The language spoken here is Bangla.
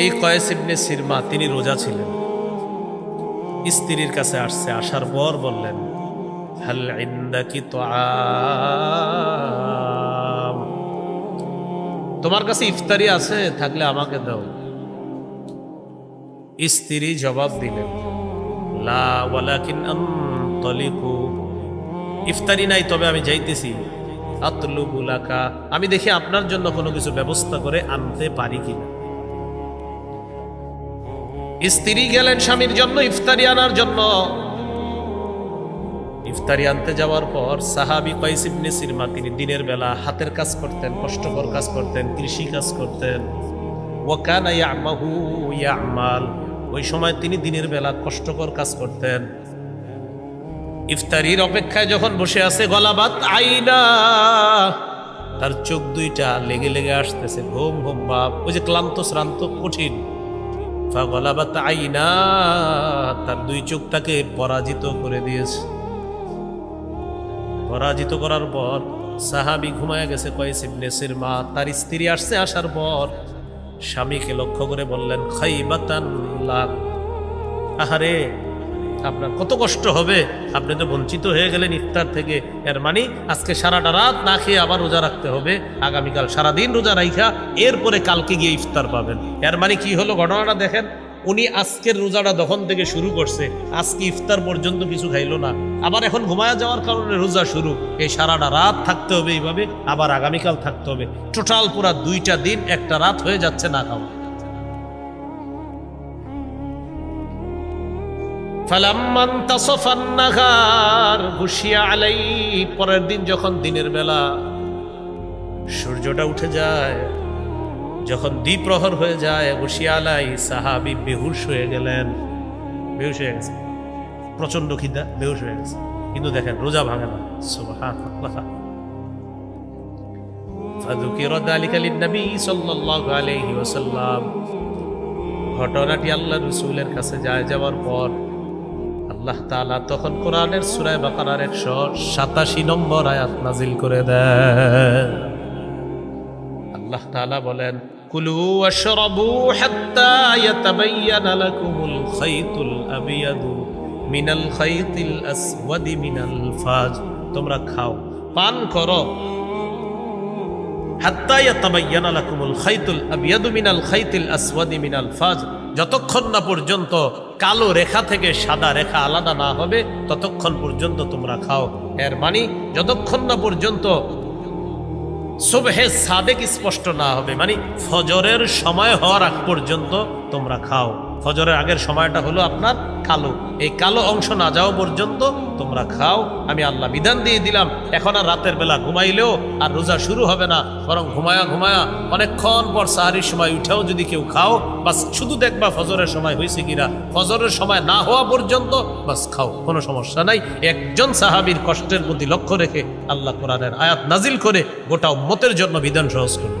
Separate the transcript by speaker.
Speaker 1: এই কয়েস ইবনে সিরমা, তিনি রোজা ছিলেন। স্ত্রীর কাছে আসছে, আসার পর বললেন তোমার কাছে ইফতারি আছে, থাকলে আমাকে দাও। স্ত্রী জবাব দিলেন, লা ইফতারি নাই, তবে আমি যাইতেছি। আতলুবুলাকা, আমি দেখি আপনার জন্য কোনো কিছু ব্যবস্থা করে আনতে পারি কিনা। স্ত্রী গেলেন স্বামীর জন্য, ইফতারি আনার জন্য। ইফতারি আনতে যাওয়ার পর সাহাবি কয়েস ইবনে সিরমা, তিনি দিনের বেলা হাতের কাজ করতেন, কষ্টকর কাজ করতেন, কৃষি কাজ করতেন। ওয়াকানা ইয়ামাহু ইয়ামাল, ওই সময় তিনি দিনের বেলা কষ্টকর কাজ করতেন। ইফতারির অপেক্ষায় যখন বসে আছে গলাবাত, আইনা! তার চোখ দুইটা লেগে লেগে আসতেছে, ঘুম ঘুম ভাব ওই যে ক্লান্ত, শ্রান্ত, কঠিন। গলাবাত আইনা! তার দুই চোখ তাকে পরাজিত করে দিয়েছে। পরাজিত করার পর সাহাবি ঘুমায় গেছে কয়েস ইবনে সিরমা। তার স্ত্রী আসছে আসার পর স্বামীকে লক্ষ্য করে বললেন, খাইবাতান লাক। আহারে আপনার কত কষ্ট হবে? আপনি তো বঞ্চিত হয়ে গেলেন ইফতার থেকে। এর মানে আজকে সারাটা রাত না খেয়ে আবার রোজা রাখতে হবে। আগামীকাল সারাদিন রোজা রাইখা, এরপরে কালকে গিয়ে ইফতার পাবেন। এর মানে কি হলো ঘটনাটা দেখেন? উনি আজকের রোজাটা তখন থেকে শুরু করছে। আজকে ইফতার পর্যন্ত কিছু খাইলো না। আবার এখন ঘুমায়া যাওয়ার কারণে রোজা শুরু। এই সারাটা রাত থাকতে হবে এইভাবে। আবার আগামীকাল থাকতে হবে। টোটাল পুরা দুইটা দিন একটা রাত হয়ে যাচ্ছে না খাওয়া। পরের দিন যখন দিনের বেলা সূর্যটা উঠে যায়, যখন দ্বিপ্রহর হয়ে যায়, ঘুষিয়া সাহাবি বেহুশ হয়ে গেলেন। বেহুশ হয়ে গেছে। প্রচণ্ড খিদা, বেহুশ হয়ে গেছে। কিন্তু দেখেন, রোজা ভাঙে না। ঘটনাটি আল্লাহ রসুলের কাছে যায় যাওয়ার পর আল্লাহ তাআলা তখন কোরআনের সুরায় বাকারার একশো সাতাশি নম্বর আয়াত নাজিল করে দেন। আল্লাহ তাআলা বলেন, কুলু ওয়াশরাবু হাত্তা ইয়াতাবায়্যানা লাকুমুল খাইতুল আবিয়াদু মিনাল খাইতিল আসওয়াদি মিনাল ফাজ। তোমরা খাও, পান করো। যতক্ষণ না পর্যন্ত কালো রেখা থেকে সাদা রেখা আলাদা না হবে, ততক্ষণ পর্যন্ত তোমরা খাও। এর মানে যতক্ষণ না পর্যন্ত সুবহে সাদেক স্পষ্ট না হবে মানে ফজরের সময় হওয়ার আগ পর্যন্ত তোমরা খাও। ফজরের আগের সময়টা হলো আপনার কালো। এই কালো অংশ না যাওয়া পর্যন্ত তোমরা খাও। আমি আল্লাহ বিধান দিয়ে দিলাম, এখন আর রাতের বেলা ঘুমাইলেও আর রোজা শুরু হবে না। বরং ঘুমায়া ঘুমায়া অনেকক্ষণ পর সাহারির সময় উঠেও যদি কেউ খাও, বাস শুধু দেখবা ফজরের সময় হয়েছে কিনা। ফজরের সময় না হওয়া পর্যন্ত বাস খাও, কোনো সমস্যা নাই। একজন সাহাবীর কষ্টের প্রতি লক্ষ্য রেখে আল্লাহ কোরআনের আয়াত নাজিল করে গোটা উম্মতের জন্য বিধান সহজ করবে